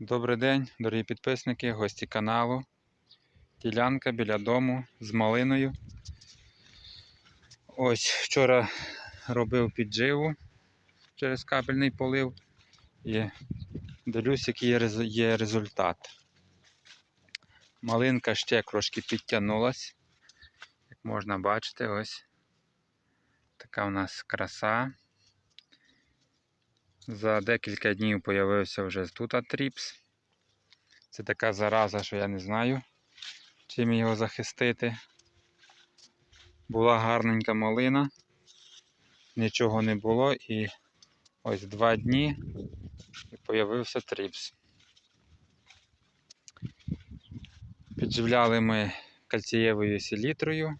Добрий день, дорогі підписники, гості каналу. Ділянка біля дому з малиною. Ось вчора робив підживу через капельний полив і дивлюсь, який є результат. Малинка ще трошки підтягнулась. Як можна бачити, ось така у нас краса. За декілька днів появився вже тут тріпс. Це така зараза, що я не знаю, чим його захистити. Була гарненька малина, нічого не було і ось два дні і появився тріпс. Підживляли ми кальцієвою селітрою.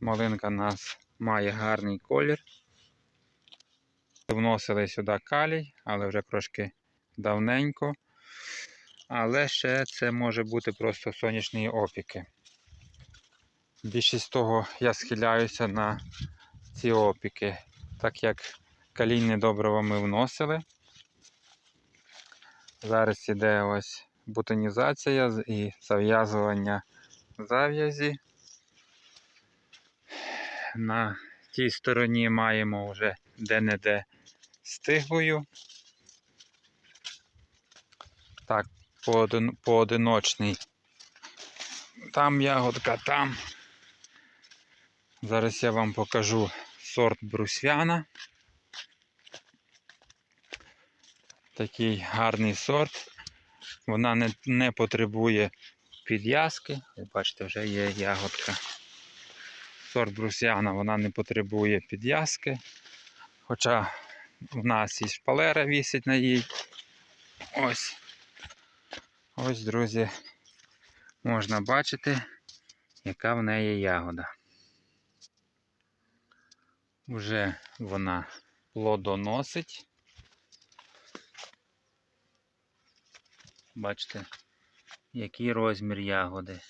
Малинка у нас має гарний колір. Вносили сюди калій, але вже трошки давненько. Але ще це може бути просто сонячні опіки. Більшість того я схиляюся на ці опіки, так як калійне добриво ми вносили. Зараз іде ось бутонізація і зав'язування зав'язі. На тій стороні маємо вже де-не-де стиглою. Так, поодин, поодиночний. Там ягодка, там. Зараз я вам покажу сорт брусвяна. Такий гарний сорт. Вона не, не потребує підв'язки. Бачите, вже є ягодка. Сорт брусяна вона не потребує підв'язки. Хоча в нас і шпалера вісить на їй. Ось. Ось, друзі, можна бачити, яка в неї ягода. Уже вона плодоносить. Бачите, який розмір ягоди.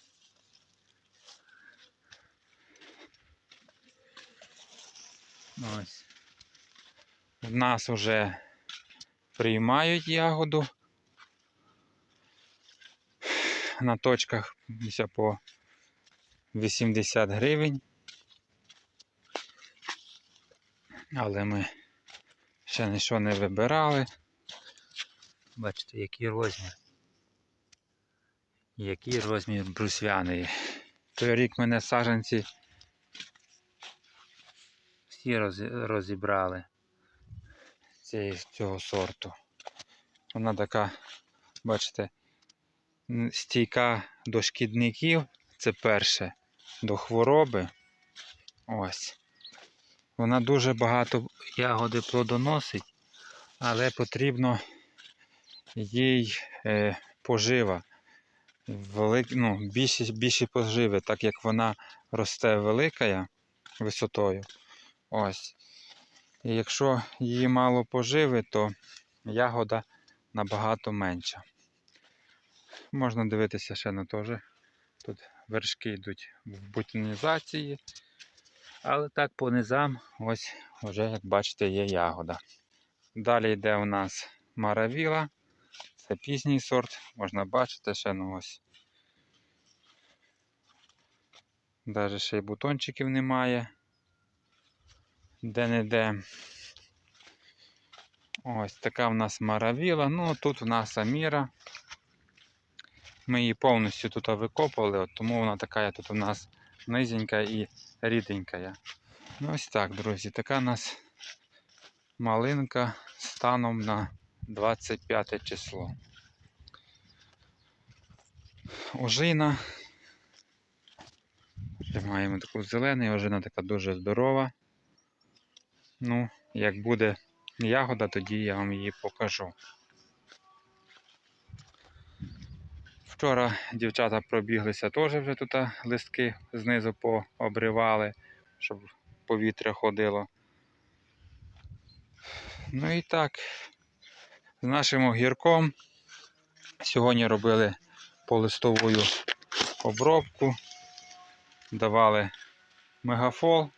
Ось. В нас вже приймають ягоду. На точках по 80 гривень. Але ми ще нічого не вибирали. Бачите, який розмір. Який розмір брусвяний. Той рік мене саджанці всі розібрали цієї, цього сорту. Вона така, бачите, стійка до шкідників, це перше, до хвороби. Ось. Вона дуже багато ягоди плодоносить, але потрібно їй е, пожива. Велик, ну, більші, більші поживи, так як вона росте велика висотою. Ось. І якщо її мало поживи, то ягода набагато менша. Можна дивитися ще на те. Тут вершки йдуть в бутонізації. Але так по низам, ось вже, як бачите, є ягода. Далі йде у нас маравіла. Це пізній сорт, можна бачити, ще ну ось. Навіть ще й бутончиків немає. Де-не-де. Ось така в нас маравіла. Ну, тут в нас аміра. Ми її повністю тут викопали, от тому вона така тут у нас низенька і ріденька. Ну, ось так, друзі, така у нас малинка станом на 25 число. Ожина. Маємо таку зелену, ожина така дуже здорова. Ну, як буде ягода, тоді я вам її покажу. Вчора дівчата пробіглися теж вже тут листки знизу пообривали, щоб повітря ходило. Ну і так, з нашим огірком сьогодні робили полистову обробку, давали мегафол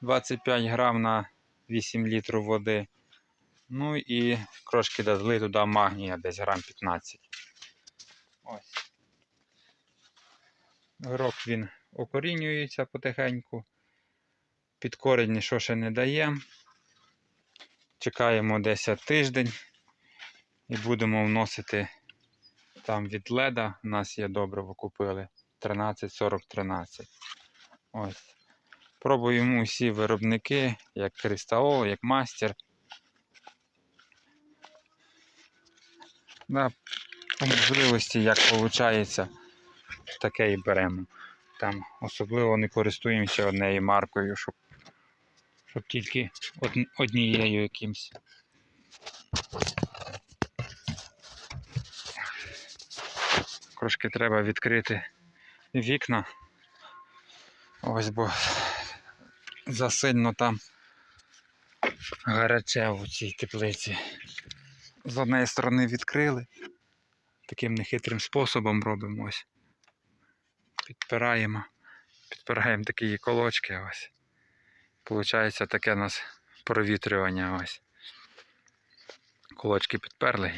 25 грам на 8 літрів води. Ну і трошки додали туди магнія, десь грам 15. Ось. Горох він окорінюється потихеньку. Під корінь нічого ще не даємо. Чекаємо десь тиждень і будемо вносити там від леда. У нас є добриво купили 13-40-13. Ось. Пробуємо усі виробники, як Кристаол, як Мастер. Да, по можливості, як виходить, таке і беремо. Там особливо не користуємося однією маркою, щоб, щоб тільки од- однією якимсь. Трошки треба відкрити вікна. Ось бо засильно там гаряче у цій теплиці. З однієї сторони відкрили. Таким нехитрим способом робимо ось. Підпираємо. Підпираємо такі колочки ось. Получається таке у нас провітрювання ось. Колочки підперли.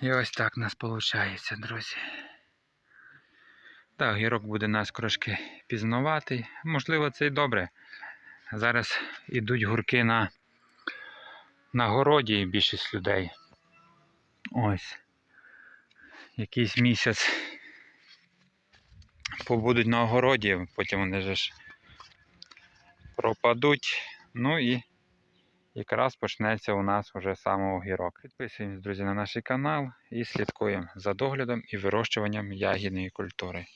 І ось так у нас виходить, друзі. Так, гірок буде у нас трошки пізноватий. Можливо, це і добре. Зараз ідуть гурки на, на городі більшість людей. Ось. Якийсь місяць побудуть на огороді, потім вони же ж пропадуть. Ну і якраз почнеться у нас вже саме огірок. Підписуємось, друзі, на наш канал і слідкуємо за доглядом і вирощуванням ягідної культури.